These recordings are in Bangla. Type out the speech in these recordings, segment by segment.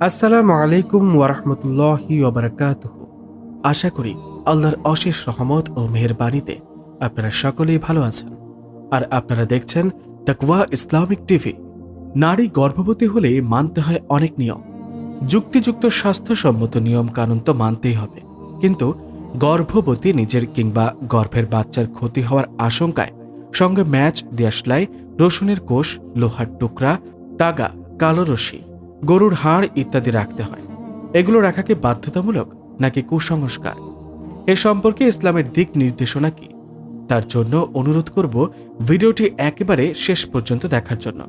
আসসালামু আলাইকুম ওয়ারহমতুল্লাহি ওবরাকাতুহ আশা করি আল্লাহর অশেষ রহমত ও মেহেরবানিতে আপনারা সকলেই ভালো আছেন। আর আপনারা দেখছেন তাকওয়া ইসলামিক টিভি। নারী গর্ভবতী হলে মানতে হয় অনেক নিয়ম। যুক্তিযুক্ত স্বাস্থ্যসম্মত নিয়ম কানুন তো মানতেই হবে। কিন্তু গর্ভবতী নিজের কিংবা গর্ভের বাচ্চার ক্ষতি হওয়ার আশঙ্কায় সঙ্গে ম্যাচ, দেশলাই, রসুনের কোষ, লোহার টুকরা, তাগা, কালো রশি গরুর হাড় ইত্যাদি রাখতে হয়। এগুলো রাখাকে বাধ্যতামূলক নাকি কুসংস্কার? এ সম্পর্কে ইসলামের দিক নির্দেশনা কি? তার জন্য অনুরোধ করব ভিডিওটি একেবারে শেষ পর্যন্ত দেখার জন্য।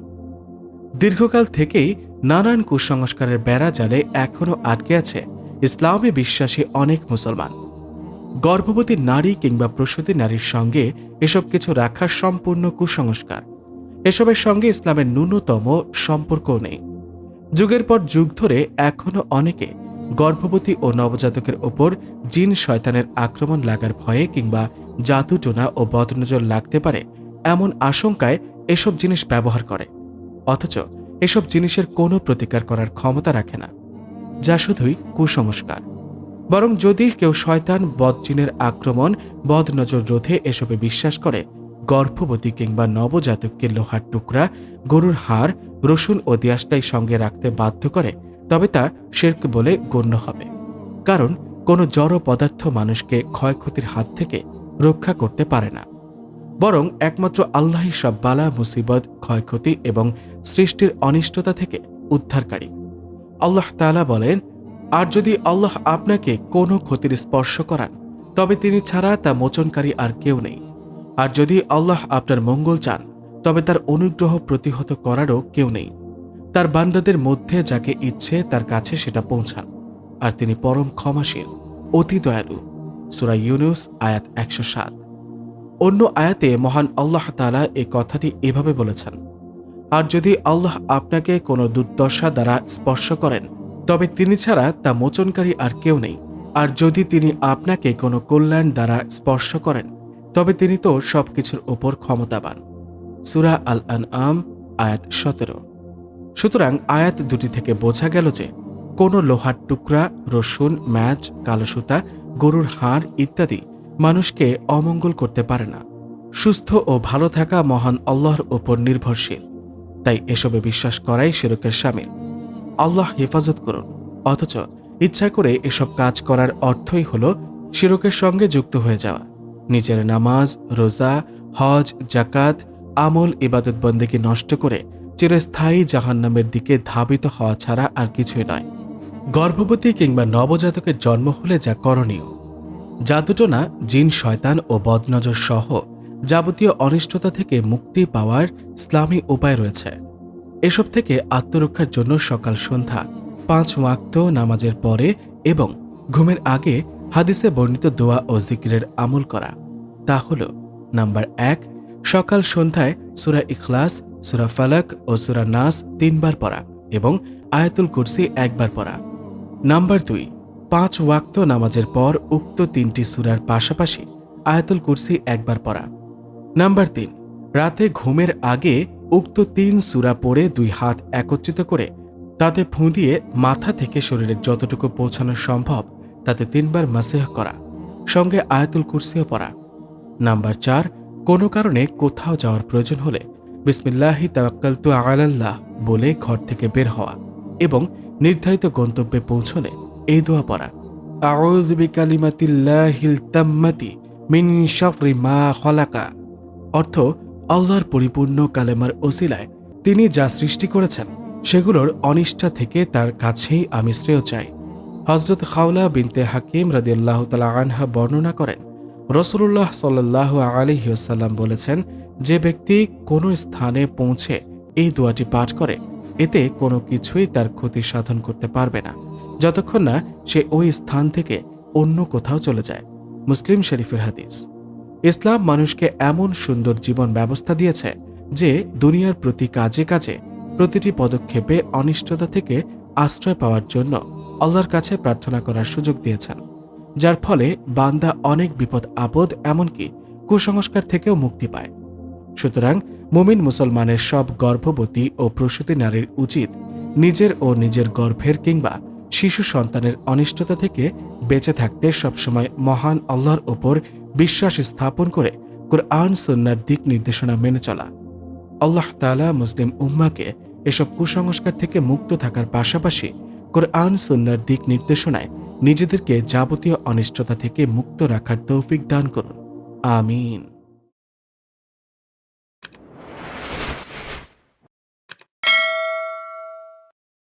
দীর্ঘকাল থেকেই নানান কুসংস্কারের বেড়া জালে এখনও আটকে আছে ইসলামে বিশ্বাসী অনেক মুসলমান। গর্ভবতী নারী কিংবা প্রসূতি নারীর সঙ্গে এসব কিছু রাখা সম্পূর্ণ কুসংস্কার। এসবের সঙ্গে ইসলামের ন্যূনতম সম্পর্কও নেই। যুগের পর যুগ ধরে এখনও অনেকে গর্ভবতী ও নবজাতকের ওপর জিন শয়তানের আক্রমণ লাগার ভয়ে কিংবা জাদুটোনা ও বদনজর লাগতে পারে এমন আশঙ্কায় এসব জিনিস ব্যবহার করে। অথচ এসব জিনিসের কোনো প্রতিকার করার ক্ষমতা রাখে না। যা শুধুই কুসংস্কার। বরং যদি কেউ শয়তান, বদ বদজিনের আক্রমণ, বদনজর রোধে এসবে বিশ্বাস করে গর্ভবতী কিংবা নবজাতককে লোহার টুকরা, গরুর হাড়, রসুন ও দিয়াসটাই সঙ্গে রাখতে বাধ্য করে, তবে তা শেরক বলে গণ্য হবে। কারণ, কোনো জড় পদার্থ মানুষকে ক্ষয়ক্ষতির হাত থেকে রক্ষা করতে পারে না। বরং একমাত্র আল্লাহই সব বালা, মুসিবত, ক্ষয়ক্ষতি এবং সৃষ্টির অনিষ্টতা থেকে উদ্ধারকারী। আল্লাহ তাআলা বলেন, আর যদি আল্লাহ আপনাকে কোনো ক্ষতির স্পর্শ করান, তবে তিনি ছাড়া তা মোচনকারী আর কেউ নেই। আর যদি আল্লাহ আপনার মঙ্গল চান, তবে তার অনুগ্রহ প্রতিহত করারও কেউ নেই। তার বান্দাদের মধ্যে যাকে ইচ্ছে তার কাছে সেটা পৌঁছান। আর তিনি পরম ক্ষমাশীল, অতি দয়ালু। সুরা ইউনুস, আয়াত একশো সাত। অন্য আয়াতে মহান আল্লাহ তালা এ কথাটি এভাবে বলেছেন, আর যদি আল্লাহ আপনাকে কোনো দুর্দশা দ্বারা স্পর্শ করেন, তবে তিনি ছাড়া তা মোচনকারী আর কেউ নেই। আর যদি তিনি আপনাকে কোনো কল্যাণ দ্বারা স্পর্শ করেন তবে তিনি তো সবকিছুর ওপর ক্ষমতাবান। সুরা আল আন আম আয়াত সতেরো। সুতরাং আয়াত দুটি থেকে বোঝা গেল যে, কোনো লোহার টুকরা, রসুন, ম্যাচ, কালো সুতা, গরুর হাড় ইত্যাদি মানুষকে অমঙ্গল করতে পারে না। সুস্থ ও ভালো থাকা মহান আল্লাহর ওপর নির্ভরশীল। তাই এসবে বিশ্বাস করাই শিরকের সামিল আল্লাহ হেফাজত করুন। অথচ ইচ্ছা করে এসব কাজ করার অর্থই হল শিরকের সঙ্গে যুক্ত হয়ে যাওয়া। নিজের নামাজ, রোজা, হজ জাকাত আমল, ইবাদত বন্দেকে নষ্ট করে চিরস্থায়ী জাহান্নামের দিকে ধাবিত হওয়া ছাড়া আর কিছুই নয়। গর্ভবতী কিংবা নবজাতকের জন্ম হলে যা করণীয় জাদুটোনা জিন, শয়তান ও বদনজর সহ যাবতীয় অনিষ্টতা থেকে মুক্তি পাওয়ার ইসলামী উপায় রয়েছে। এসব থেকে আত্মরক্ষার জন্য সকাল সন্ধ্যা, পাঁচ ওয়াক্ত নামাজের পরে এবং ঘুমের আগে হাদিসে বর্ণিত দোয়া ও জিকিরের আমল করা। তা হল, নাম্বার এক, সকাল সন্ধ্যায় সুরা ইখলাস, সুরা ফালাক ও সুরা নাস তিনবার পড়া এবং আয়াতুল কুরসি একবার পড়া। নাম্বার দুই, পাঁচ ওয়াক্ত নামাজের পর উক্ত তিনটি সুরার পাশাপাশি আয়াতুল কুরসি একবার পড়া। নাম্বার তিন, রাতে ঘুমের আগে উক্ত তিন সুরা পড়ে দুই হাত একত্রিত করে তাতে ফুঁ দিয়ে মাথা থেকে শরীরের যতটুকু পৌঁছানো সম্ভব তাতে তিনবার মাসেহ করা, সঙ্গে আয়াতুল কুরসিও পড়া। নাম্বার চার, কোনো কারণে কোথাও যাওয়ার প্রয়োজন হলে বিসমিল্লাহি তাওয়াক্কালতু আলাল্লাহ বলে ঘর থেকে বের হওয়া এবং নির্ধারিত গন্তব্যে পৌঁছলে এই দোয়া পড়া। মিন মা অর্থ, আল্লাহর পরিপূর্ণ কালেমার ওসিলায় তিনি যা সৃষ্টি করেছেন, সেগুলোর অনিষ্ঠা থেকে তার কাছেই আমি শ্রেয় চাই। হজরত খাওলা বিনতে হাকিম রাদিয়াল্লাহ তালা আনহা বর্ণনা করেন রসুল্লাহ সাল্লাহ আলিহাসাল্লাম বলেছেন, যে ব্যক্তি কোনো স্থানে পৌঁছে এই দোয়াটি পাঠ করে, এতে কোনো কিছুই তার ক্ষতি সাধন করতে পারবে না, যতক্ষণ না সে ওই স্থান থেকে অন্য কোথাও চলে যায়। মুসলিম শরীফের হাদিস। ইসলাম মানুষকে এমন সুন্দর জীবন ব্যবস্থা দিয়েছে যে দুনিয়ার প্রতি কাজে কাজে প্রতিটি পদক্ষেপে অনিষ্টতা থেকে আশ্রয় পাওয়ার জন্য আল্লাহর কাছে প্রার্থনা করার সুযোগ দিয়েছেন, যার ফলে বান্দা অনেক বিপদ, আপদ, এমনকি কুসংস্কার থেকেও মুক্তি পায়। সুতরাং মুমিন মুসলমানের সব গর্ভবতী ও প্রসূতি নারীর উচিত নিজের ও নিজের গর্ভের কিংবা শিশু সন্তানের অনিষ্টতা থেকে বেঁচে থাকতে সবসময় মহান আল্লাহর ওপর বিশ্বাস স্থাপন করে কোরআন সন্ন্যার দিক নির্দেশনা মেনে চলা। আল্লাহ তালা মুসলিম উম্মাকে এসব কুসংস্কার থেকে মুক্ত থাকার পাশাপাশি কোরআন সুন্নার দিক নির্দেশনায় নিজেদেরকে যাবতীয় অনিষ্টতা থেকে মুক্ত রাখার তৌফিক দান করুন। আমিন।